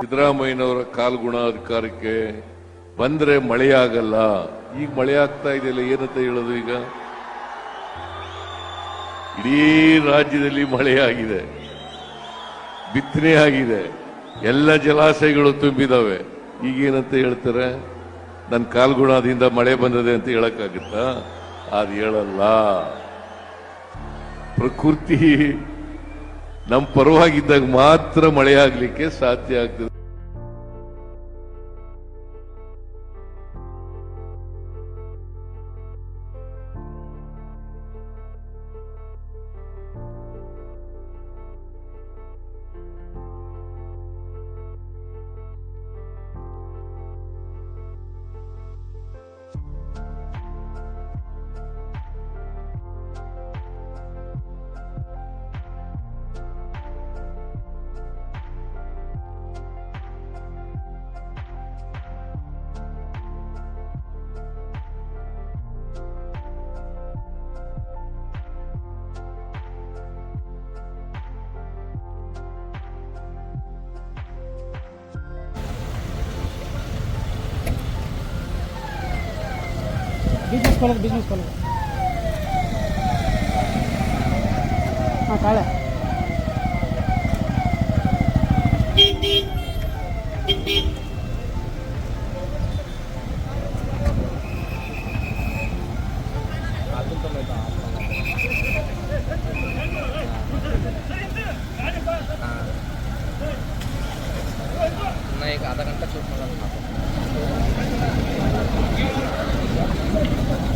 ಸಿದ್ದರಾಮಯ್ಯನವರ ಕಾಲ್ಗುಣ ಅಧಿಕಾರಕ್ಕೆ ಬಂದ್ರೆ ಮಳೆಯಾಗಲ್ಲ. ಈಗ ಮಳೆ ಆಗ್ತಾ ಇದೆಯಲ್ಲ, ಏನಂತ ಹೇಳೋದು ಈಗ? ಇಡೀ ರಾಜ್ಯದಲ್ಲಿ ಮಳೆಯಾಗಿದೆ. ಬಿತ್ತನೆ ಆಗಿದೆ. ಎಲ್ಲ ಜಲಾಶಯಗಳು ತುಂಬಿದಾವೆ. ಈಗೇನಂತ ಹೇಳ್ತಾರೆ? ನನ್ನ ಕಾಲ್ಗುಣದಿಂದ ಮಳೆ ಬಂದದೆ ಅಂತ ಹೇಳಕ್ಕಾಗುತ್ತಾ? ಅದು ಹೇಳಲ್ಲ. ಪ್ರಕೃತಿ ನಮ್ಮ ಪರವಾಗಿದ್ದಾಗ ಮಾತ್ರ ಮಳೆ ಆಗ್ಲಿಕ್ಕೆ ಸಾಧ್ಯ ಆಗ್ತದೆ. బిజినెస్ కాలేజ్ బిజినెస్ కాలేజ్ కాలే. एक आधा घंटा चोट मला Thank you.